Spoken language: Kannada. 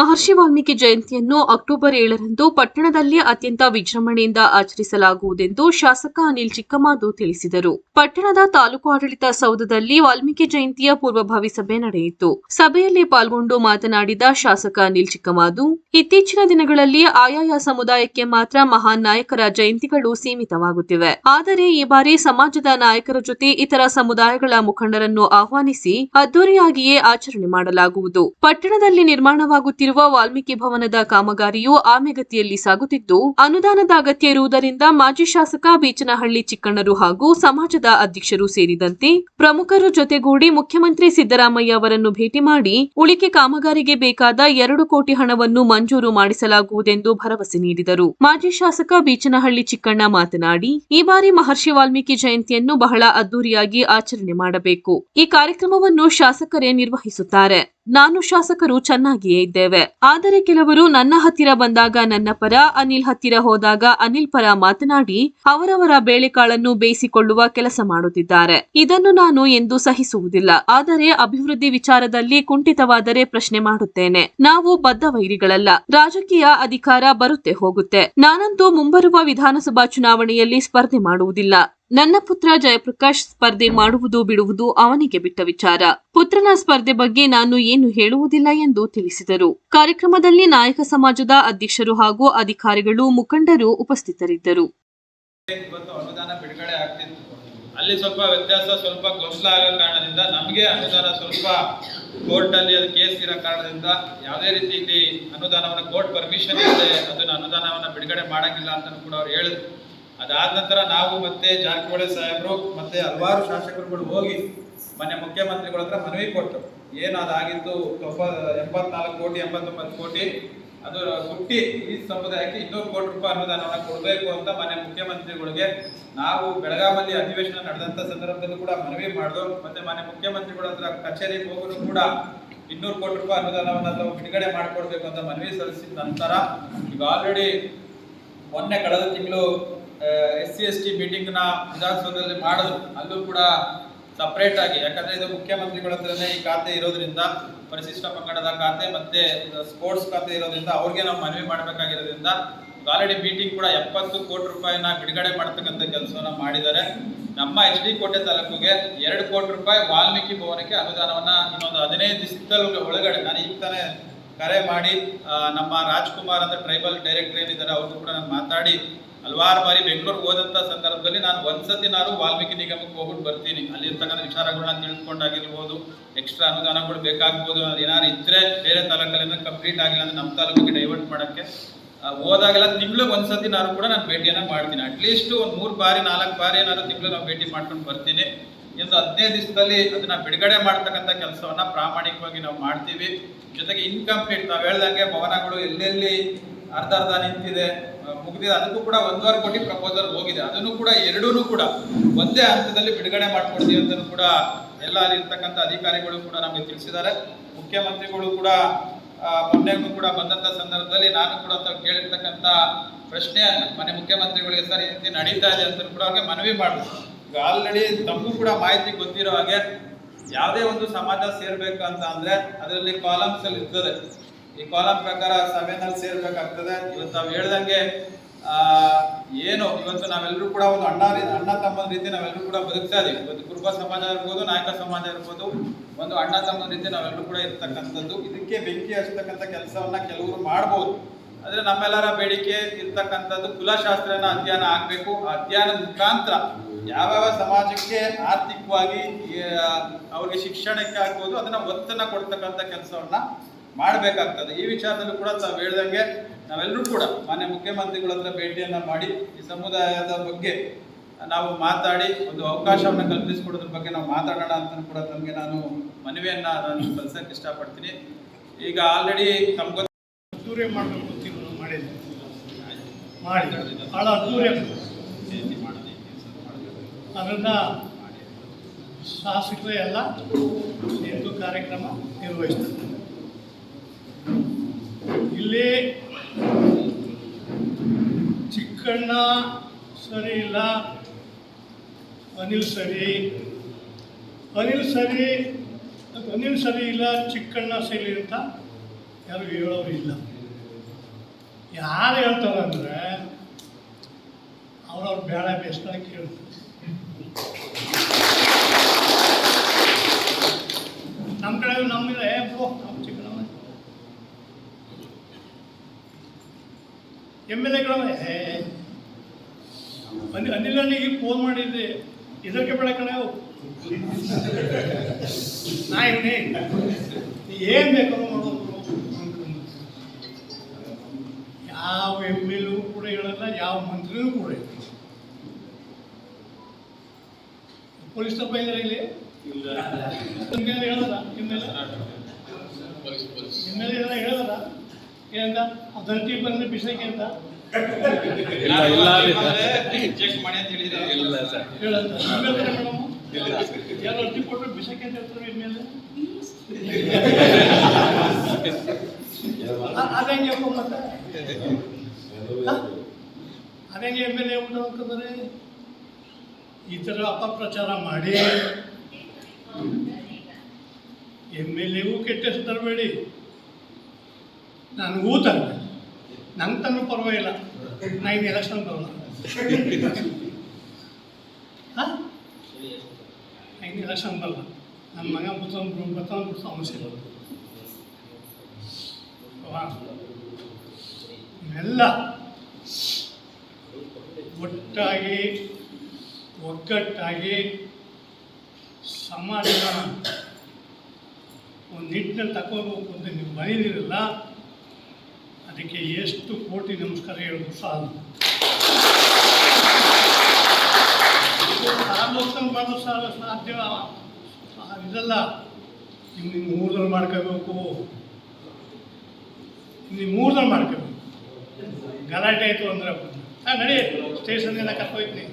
ಮಹರ್ಷಿ ವಾಲ್ಮೀಕಿ ಜಯಂತಿಯನ್ನು ಅಕ್ಟೋಬರ್ ಏಳರಂದು ಪಟ್ಟಣದಲ್ಲಿ ಅತ್ಯಂತ ವಿಜೃಂಭಣೆಯಿಂದ ಆಚರಿಸಲಾಗುವುದೆಂದು ಶಾಸಕ ಅನಿಲ್ ಚಿಕ್ಕಮಾದು ತಿಳಿಸಿದರು. ಪಟ್ಟಣದ ತಾಲೂಕು ಆಡಳಿತ ಸೌಧದಲ್ಲಿ ವಾಲ್ಮೀಕಿ ಜಯಂತಿಯ ಪೂರ್ವಭಾವಿ ಸಭೆ ನಡೆಯಿತು. ಸಭೆಯಲ್ಲಿ ಪಾಲ್ಗೊಂಡು ಮಾತನಾಡಿದ ಶಾಸಕ ಅನಿಲ್ ಚಿಕ್ಕಮಾದು, ಇತ್ತೀಚಿನ ದಿನಗಳಲ್ಲಿ ಆಯಾಯ ಸಮುದಾಯಕ್ಕೆ ಮಾತ್ರ ಮಹಾನ್ ನಾಯಕರ ಜಯಂತಿಗಳು ಸೀಮಿತವಾಗುತ್ತಿವೆ. ಆದರೆ ಈ ಬಾರಿ ಸಮಾಜದ ನಾಯಕರ ಜೊತೆ ಇತರ ಸಮುದಾಯಗಳ ಮುಖಂಡರನ್ನು ಆಹ್ವಾನಿಸಿ ಅದ್ದೂರಿಯಾಗಿಯೇ ಆಚರಣೆ ಮಾಡಲಾಗುವುದು. ಪಟ್ಟಣದಲ್ಲಿ ನಿರ್ಮಾಣವಾಗುತ್ತಿರುವ ವಾಲ್ಮೀಕಿ ಭವನದ ಕಾಮಗಾರಿಯು ಆಮೆಗತಿಯಲ್ಲಿ ಸಾಗುತ್ತಿದ್ದು, ಅನುದಾನದ ಅಗತ್ಯ ಇರುವುದರಿಂದ ಮಾಜಿ ಶಾಸಕ ಬೀಚನಹಳ್ಳಿ ಚಿಕ್ಕಣ್ಣರು ಹಾಗೂ ಸಮಾಜದ ಅಧ್ಯಕ್ಷರು ಸೇರಿದಂತೆ ಪ್ರಮುಖರು ಜೊತೆಗೂಡಿ ಮುಖ್ಯಮಂತ್ರಿ ಸಿದ್ದರಾಮಯ್ಯ ಅವರನ್ನು ಭೇಟಿ ಮಾಡಿ ಉಳಿಕೆ ಕಾಮಗಾರಿಗೆ ಬೇಕಾದ ಎರಡು ಕೋಟಿ ಹಣವನ್ನು ಮಂಜೂರು ಮಾಡಿಸಲಾಗುವುದೆಂದು ಭರವಸೆ ನೀಡಿದರು. ಮಾಜಿ ಶಾಸಕ ಬೀಚನಹಳ್ಳಿ ಚಿಕ್ಕಣ್ಣ ಮಾತನಾಡಿ, ಈ ಬಾರಿ ಮಹರ್ಷಿ ವಾಲ್ಮೀಕಿ ಜಯಂತಿಯನ್ನು ಬಹಳ ಅದ್ದೂರಿಯಾಗಿ ಆಚರಣೆ ಮಾಡಬೇಕು. ಈ ಕಾರ್ಯಕ್ರಮವನ್ನು ಶಾಸಕರೇ ನಿರ್ವಹಿಸುತ್ತಾರೆ. ನಾನು ಶಾಸಕರು ಚೆನ್ನಾಗಿಯೇ ಇದ್ದೇವೆ. ಆದರೆ ಕೆಲವರು ನನ್ನ ಹತ್ತಿರ ಬಂದಾಗ ನನ್ನ ಪರ, ಅನಿಲ್ ಹತ್ತಿರ ಹೋದಾಗ ಅನಿಲ್ ಪರ ಮಾತನಾಡಿ ಅವರವರ ಬೇಳೆಕಾಳನ್ನು ಬೇಯಿಸಿಕೊಳ್ಳುವ ಕೆಲಸ ಮಾಡುತ್ತಿದ್ದಾರೆ. ಇದನ್ನು ನಾನು ಎಂದು ಸಹಿಸುವುದಿಲ್ಲ. ಆದರೆ ಅಭಿವೃದ್ಧಿ ವಿಚಾರದಲ್ಲಿ ಕುಂಠಿತವಾದರೆ ಪ್ರಶ್ನೆ ಮಾಡುತ್ತೇನೆ. ನಾವು ಬದ್ಧ ವೈರಿಗಳಲ್ಲ ರಾಜಕೀಯ ಅಧಿಕಾರ ಬರುತ್ತೆ ಹೋಗುತ್ತೆ. ನಾನಂತೂ ಮುಂಬರುವ ವಿಧಾನಸಭಾ ಚುನಾವಣೆಯಲ್ಲಿ ಸ್ಪರ್ಧೆ ಮಾಡುವುದಿಲ್ಲ. ನನ್ನ ಪುತ್ರ ಜಯಪ್ರಕಾಶ್ ಸ್ಪರ್ಧೆ ಮಾಡುವುದು ಬಿಡುವುದು ಅವನಿಗೆ ಬಿಟ್ಟ ವಿಚಾರ. ಪುತ್ರನ ಸ್ಪರ್ಧೆ ಬಗ್ಗೆ ನಾನು ಏನು ಹೇಳುವುದಿಲ್ಲ ಎಂದು ತಿಳಿಸಿದರು. ಕಾರ್ಯಕ್ರಮದಲ್ಲಿ ನಾಯಕ ಸಮಾಜದ ಅಧ್ಯಕ್ಷರು ಹಾಗೂ ಅಧಿಕಾರಿಗಳು ಮುಖಂಡರು ಉಪಸ್ಥಿತರಿದ್ದರು. ಅಲ್ಲಿ ಸ್ವಲ್ಪ ವ್ಯತ್ಯಾಸ, ಸ್ವಲ್ಪ ಗೊಂದಲ ಆಗೋ ಕಾರಣದಿಂದ ನಮಗೆ ಅನುದಾನ ಸ್ವಲ್ಪ ಕೋರ್ಟ್ ಅಲ್ಲಿ ಅದು ಕೇಸ್ ಇರೋ ಕಾರಣದಿಂದ ಯಾವುದೇ ರೀತಿ ಇಲ್ಲಿ ಅನುದಾನವನ್ನ, ಕೋರ್ಟ್ ಪರ್ಮಿಷನ್ ಇದೆ ಅದನ್ನು ಅನುದಾನವನ್ನು ಬಿಡುಗಡೆ ಮಾಡಂಗಿಲ್ಲ ಅಂತ ಕೂಡ ಅವ್ರು ಹೇಳಿದ್ರು. ಅದಾದ ನಂತರ ನಾವು ಮತ್ತೆ ಜಾರಕಿಹೊಳಿ ಸಾಹೇಬರು ಮತ್ತೆ ಹಲವಾರು ಶಾಸಕರುಗಳು ಹೋಗಿ ಮೊನ್ನೆ ಮುಖ್ಯಮಂತ್ರಿಗಳ ಹತ್ರ ಮನವಿ ಕೊಟ್ಟರು ಏನು ಅದಾಗಿದ್ದು ತೊಂಬ ಎಂಬತ್ನಾಲ್ಕು ಕೋಟಿ, ಎಂಬತ್ತೊಂಬತ್ತು ಕೋಟಿ, ಅದು ಹುಟ್ಟಿ ಈ ಸಮುದಾಯಕ್ಕೆ ಇನ್ನೂರು ಕೋಟಿ ರೂಪಾಯಿ ಅನುದಾನವನ್ನು ಕೊಡಬೇಕು ಅಂತ ಮನೆ ಮುಖ್ಯಮಂತ್ರಿಗಳಿಗೆ ನಾವು ಬೆಳಗಾವಲ್ಲಿ ಅಧಿವೇಶನ ನಡೆದಂಥ ಸಂದರ್ಭದಲ್ಲೂ ಕೂಡ ಮನವಿ ಮಾಡಿದ್ರು ಮತ್ತೆ ಮನೆ ಮುಖ್ಯಮಂತ್ರಿಗಳ ಹತ್ರ ಕಚೇರಿಗೆ ಹೋಗಲು ಕೂಡ ಇನ್ನೂರು ಕೋಟಿ ರೂಪಾಯಿ ಅನುದಾನವನ್ನು ತಾವು ಬಿಡುಗಡೆ ಮಾಡಿಕೊಡ್ಬೇಕು ಅಂತ ಮನವಿ ಸಲ್ಲಿಸಿದ ನಂತರ ಈಗ ಆಲ್ರೆಡಿ ಮೊನ್ನೆ ಕಳೆದ ತಿಂಗಳು ಎಸ್ ಸಿ ಎಸ್ ಟಿ ಮೀಟಿಂಗ್ನ ವಿಧಾನಸೌಧದಲ್ಲಿ ಮಾಡಿದ್ರು ಅಲ್ಲೂ ಕೂಡ ಸಪ್ರೇಟ್ ಆಗಿ, ಯಾಕಂದ್ರೆ ಇದು ಮುಖ್ಯಮಂತ್ರಿಗಳ ಹತ್ರನೇ ಈ ಖಾತೆ ಇರೋದ್ರಿಂದ, ಪರಿಶಿಷ್ಟ ಪಂಗಡದ ಖಾತೆ ಮತ್ತೆ ಸ್ಪೋರ್ಟ್ಸ್ ಖಾತೆ ಇರೋದ್ರಿಂದ ಅವ್ರಿಗೆ ನಾವು ಮನವಿ ಮಾಡಬೇಕಾಗಿರೋದ್ರಿಂದ ಆಲ್ರೆಡಿ ಮೀಟಿಂಗ್ ಕೂಡ ಎಪ್ಪತ್ತು ಕೋಟಿ ರೂಪಾಯಿನ ಬಿಡುಗಡೆ ಮಾಡ್ತಕ್ಕಂಥ ಕೆಲಸವನ್ನ ಮಾಡಿದ್ದಾರೆ. ನಮ್ಮ ಎಚ್ ಡಿ ಕೋಟೆ ತಾಲೂಕಿಗೆ ಎರಡು ಕೋಟಿ ರೂಪಾಯಿ ವಾಲ್ಮೀಕಿ ಭವನಕ್ಕೆ ಅನುದಾನವನ್ನ ಇನ್ನೊಂದು ಹದಿನೈದು ದಿವಸದಲ್ಲಿ ಒಳಗಡೆ, ನಾನು ಈಗ ತಾನೇ ಕರೆ ಮಾಡಿ ನಮ್ಮ ರಾಜ್ಕುಮಾರ್ ಅಂತ ಟ್ರೈಬಲ್ ಡೈರೆಕ್ಟರ್ ಏನಿದ್ದಾರೆ ಅವರು ಕೂಡ ನಾನು ಮಾತಾಡಿ, ಹಲವಾರು ಬಾರಿ ಬೆಂಗಳೂರಿಗೆ ಹೋದಂಥ ಸಂದರ್ಭದಲ್ಲಿ ನಾನು ಒಂದ್ಸತಿ ನಾನು ವಾಲ್ಮೀಕಿ ನಿಗಮಕ್ಕೆ ಹೋಗ್ಬಿಟ್ಟು ಬರ್ತೀನಿ. ಅಲ್ಲಿ ಇರ್ತಕ್ಕಂಥ ವಿಚಾರಗಳನ್ನ ತಿಳ್ಕೊಂಡಾಗಿರ್ಬೋದು ಎಕ್ಸ್ಟ್ರಾ ಅನುದಾನಗಳು ಬೇಕಾಗ್ಬೋದು ಏನಾದ್ರು ಇದ್ರೆ ಬೇರೆ ತಾಲೂಕಲ್ಲಿ ಕಂಪ್ಲೀಟ್ ಆಗಿಲ್ಲ ಅಂದ್ರೆ ನಮ್ಮ ತಾಲೂಕಿಗೆ ಡೈವರ್ಟ್ ಮಾಡೋಕ್ಕೆ. ಹೋದಾಗೆಲ್ಲ ತಿಂಗಳು ಒಂದ್ಸತಿ ನಾನು ಕೂಡ ನಾನು ಭೇಟಿಯನ್ನು ಮಾಡ್ತೀನಿ. ಅಟ್ಲೀಸ್ಟ್ ಒಂದು ಮೂರು ಬಾರಿ, ನಾಲ್ಕು ಬಾರಿ ಏನಾದ್ರು ತಿಂಗಳು ನಾವು ಭೇಟಿ ಮಾಡ್ಕೊಂಡು ಬರ್ತೀನಿ. ಒಂದು ಹದಿನೈದು ದಿವಸದಲ್ಲಿ ಅದನ್ನ ಬಿಡುಗಡೆ ಮಾಡ್ತಕ್ಕಂಥ ಕೆಲಸವನ್ನ ಪ್ರಾಮಾಣಿಕವಾಗಿ ನಾವು ಮಾಡ್ತೀವಿ. ಜೊತೆಗೆ ಇನ್ಕಂಪ್ಲೀಟ್ ನಾವು ಹೇಳ್ದಂಗೆ ಭವನಗಳು ಎಲ್ಲೆಲ್ಲಿ ಅರ್ಧ ಅರ್ಧ ನಿಂತಿದೆ ಮುಗಿದಿದೆ, ಅದಕ್ಕೂ ಕೂಡ ಒಂದೂವರೆ ಕೋಟಿ ಪ್ರಪೋಸಲ್ ಹೋಗಿದೆ. ಅದನ್ನು ಕೂಡ ಎರಡೂ ಕೂಡ ಒಂದೇ ಹಂತದಲ್ಲಿ ಬಿಡುಗಡೆ ಮಾಡ್ಕೊಡ್ತೀವಿ ಅಂತ ಕೂಡ ಎಲ್ಲ ಅಲ್ಲಿರ್ತಕ್ಕಂಥ ಅಧಿಕಾರಿಗಳು ಕೂಡ ನಮಗೆ ತಿಳಿಸಿದ್ದಾರೆ. ಮುಖ್ಯಮಂತ್ರಿಗಳು ಕೂಡ ಮೊನ್ನೆಗೂ ಕೂಡ ಬಂದಂತ ಸಂದರ್ಭದಲ್ಲಿ ನಾನು ಕೂಡ ಕೇಳಿರ್ತಕ್ಕಂಥ ಪ್ರಶ್ನೆ, ಮನೆ ಮುಖ್ಯಮಂತ್ರಿಗಳಿಗೆ ಸರ್ ಈ ರೀತಿ ನಡೀತಾ ಇದೆ ಅಂತ ಕೂಡ ಅವ್ರಿಗೆ ಮನವಿ ಮಾಡಿದ್ರು. ಈಗ ಆಲ್ರೆಡಿ ತಮಗೂ ಕೂಡ ಮಾಹಿತಿ ಗೊತ್ತಿರೋ ಹಾಗೆ ಯಾವುದೇ ಒಂದು ಸಮಾಜ ಸೇರ್ಬೇಕು ಅಂತ ಅಂದ್ರೆ ಅದರಲ್ಲಿ ಕಾಲಮ್ಸ್ ಅಲ್ಲಿ ಇರ್ತದೆ. ಈ ಕಾಲಮ್ ಪ್ರಕಾರ ಸಭೆನಲ್ಲಿ ಸೇರ್ಬೇಕಾಗ್ತದೆ. ಇವತ್ತು ನಾವು ಹೇಳ್ದಂಗೆ, ಆ, ಏನು, ಇವತ್ತು ನಾವೆಲ್ಲರೂ ಕೂಡ ಒಂದು ಅಣ್ಣ ಅಣ್ಣ ತಮ್ಮನ ರೀತಿ ನಾವೆಲ್ಲರೂ ಕೂಡ ಬದುಕ್ತಾ ಇದೀವಿ. ಇವತ್ತು ಕುರುಬ ಸಮಾಜ ಇರ್ಬೋದು, ನಾಯಕ ಸಮಾಜ ಇರ್ಬೋದು, ಒಂದು ಅಣ್ಣ ತಮ್ಮನ ರೀತಿ ನಾವೆಲ್ಲರೂ ಕೂಡ ಇರ್ತಕ್ಕಂಥದ್ದು. ಇದಕ್ಕೆ ಬೆಂಕಿ ಹಚ್ಚತಕ್ಕಂಥ ಕೆಲಸವನ್ನ ಕೆಲವರು ಮಾಡ್ಬೋದು. ಆದ್ರೆ ನಮ್ಮೆಲ್ಲರ ಬೇಡಿಕೆ ಇರ್ತಕ್ಕಂಥದ್ದು ಕುಲಶಾಸ್ತ್ರನ ಅಧ್ಯಯನ ಆಗ್ಬೇಕು. ಆ ಅಧ್ಯಯನದ ಮುಖಾಂತರ ಯಾವ್ಯಾವ ಸಮಾಜಕ್ಕೆ ಆರ್ಥಿಕವಾಗಿ ಅವರಿಗೆ ಶಿಕ್ಷಣಕ್ಕೆ ಆಗ್ಬೋದು ಅದನ್ನ ಒತ್ತನ್ನ ಕೊಡ್ತಕ್ಕಂಥ ಕೆಲಸವನ್ನ ಮಾಡಬೇಕಾಗ್ತದೆ. ಈ ವಿಚಾರದಲ್ಲೂ ಕೂಡ ತಾವು ಹೇಳ್ದಂಗೆ ನಾವೆಲ್ಲರೂ ಕೂಡ ಮಾನ್ಯ ಮುಖ್ಯಮಂತ್ರಿಗಳ ಹತ್ರ ಭೇಟಿಯನ್ನ ಮಾಡಿ ಈ ಸಮುದಾಯದ ಬಗ್ಗೆ ನಾವು ಮಾತಾಡಿ ಒಂದು ಅವಕಾಶವನ್ನು ಕಲ್ಪಿಸಿಕೊಡೋದ್ರ ಬಗ್ಗೆ ನಾವು ಮಾತಾಡೋಣ ಅಂತ ಕೂಡ ತಮಗೆ ನಾನು ಮನವಿಯನ್ನ ನಾನು ಕಲ್ಸಕ್ಕೆ ಇಷ್ಟಪಡ್ತೀನಿ. ಈಗ ಆಲ್ರೆಡಿ ತಮ್ಗೆ ಅದ್ದೂರಿ ಮಾಡಬೇಕು ಮಾಡಿದೆ ತೀರ್ಮಾನ ಮಾಡಿದ್ದೆ ಮಾಡಿ. ಭಾಳ ಅದ್ದೂರಿ ಅದನ್ನು ಶಾಸಕರೇ ಎಲ್ಲ ನಿಂತು ಕಾರ್ಯಕ್ರಮ ನಿರ್ವಹಿಸ್ತಾರೆ ಇಲ್ಲಿ ಚಿಕ್ಕಣ್ಣ ಸರಿ ಇಲ್ಲ, ಅನಿಲ್ ಸರಿ. ಅನಿಲ್ ಸರಿ ಅನಿಲ್ ಸರಿ ಇಲ್ಲ, ಚಿಕ್ಕಣ್ಣ ಸರಿ ಅಂತ ಯಾರು ಹೇಳೋರು ಇಲ್ಲ. ಯಾರು ಹೇಳ್ತಾರೆ ಅಂದರೆ ಅವ್ರವ್ರ ಬೇಡ ಬೇಸ್ತಾರೆ ಕೇಳ್ತಾರೆ. ನಮ್ಮ ಕಡೆ ನಮ್ಮಿಲ್ಲ ಎಂ ಎಲ್ ಎಗಳವ ಏ ಅನಿಲ್ ಅಣ್ಣಿಗೆ ಫೋನ್ ಮಾಡಿದ್ದೆ. ಇದಕ್ಕೆ ಬೇಡ ಕಣ ನಾ ಇವನೇ ಏನ್ ಬೇಕಾದ್ರು ಮಾಡೋದು ಯಾವ ಎಂ ಎಲ್ ಕೂಡ ಹೇಳಲ್ಲ, ಯಾವ ಮಂತ್ರಿನೂ ಕೂಡ ಹೇಳಲ್ಲ. ಪೊಲೀಸ್ ತಪ್ಪ ಇದ್ದಾರೆ ಇಲ್ಲಿ? ನಿಮ್ಗೆ ಹೇಳದ? ನಿಮ್ಮೆಲ್ಲ? ನಿಮ್ಮೆಲ್ಲ ಎಲ್ಲ ಹೇಳದ? ಏನಂತ? ಅದರ್ಟಿ ಬಂದ್ರೆ ಅಂತ. ಚೆಕ್ ಮಾಡಿ ಅಂತ ಹೇಳಿದ್ದಾರೆ ಇಲ್ಲ ಸರ್ ಹೇಳಂತ ನಿಮ್ಮೆಲ್ಲ ಮೇಡಮ್ ಇಲ್ಲ. ಯಾರು ಅರ್ಜಿ ಕೊಟ್ಟರು ಬಿಸಕ್ಕೆ ಅಂತ ಹೇಳ್ತಾರೆ ಇನ್ಮೇಲೆ ಅದಂಗೆ ಮತ್ತೆ ಅದಂಗೆ ಎಂ ಎಲ್ ಎ ಉಂಟು ಅಂತಂದರೆ ಈ ಥರ ಅಪಪ್ರಚಾರ ಮಾಡಿ. ಎಂ ಎಲ್ ಎಗೂ ಕೆಟ್ಟ ಹೆಸರು ನನಗೂ ತರಬೇಡಿ ನಂಗೆ ತಂದು ಪರವಾಗಿಲ್ಲ ನಾ ಇನ್ನು ಎಲೆಕ್ಷನ್ ಬರೋಲ್ಲ. ಹಾಂ? ಇನ್ನು ಎಲೆಕ್ಷನ್ ಬರಲ್ಲ. ನನ್ನ ಮಗ ಬುತ್ತ ಬತ್ತೊಂದು ಸಮಸ್ಯೆ ಇಲ್ಲ? ಇವೆಲ್ಲ ಒಟ್ಟಾಗಿ ಒಗ್ಗಟ್ಟಾಗಿ ಸಮಾಜದ ಒಂದು ನಿಟ್ಟಿನಲ್ಲಿ ತಗೋಬೇಕು ಅಂತ ನೀವು ಬರೀದಿರಲ್ಲ ಅದಕ್ಕೆ ಎಷ್ಟು ಕೋಟಿ ನಮಸ್ಕಾರ ಹೇಳೋದು ಸಾಲ. ಆಲೋಚನೆ ಮಾಡೋದು ಸಾಲ ಸಾಧ್ಯ? ಇದಲ್ಲ. ನೀವು ನಿಮ್ಮ ಮೂರ್ದಲ್ಲಿ ಮಾಡ್ಕೋಬೇಕು. ನಿಮ್ಮ ಮೂರ್ದಲ್ಲಿ ಮಾಡ್ಕೋಬೇಕು. ಗಲಾಟೆ ಆಯಿತು ಅಂದ್ರೆ ಹಾಂ ನಡೆಯಿತು ಸ್ಟೇಷನ್ ಎಲ್ಲ ಕರ್ಕೊಯ್ತೀನಿ.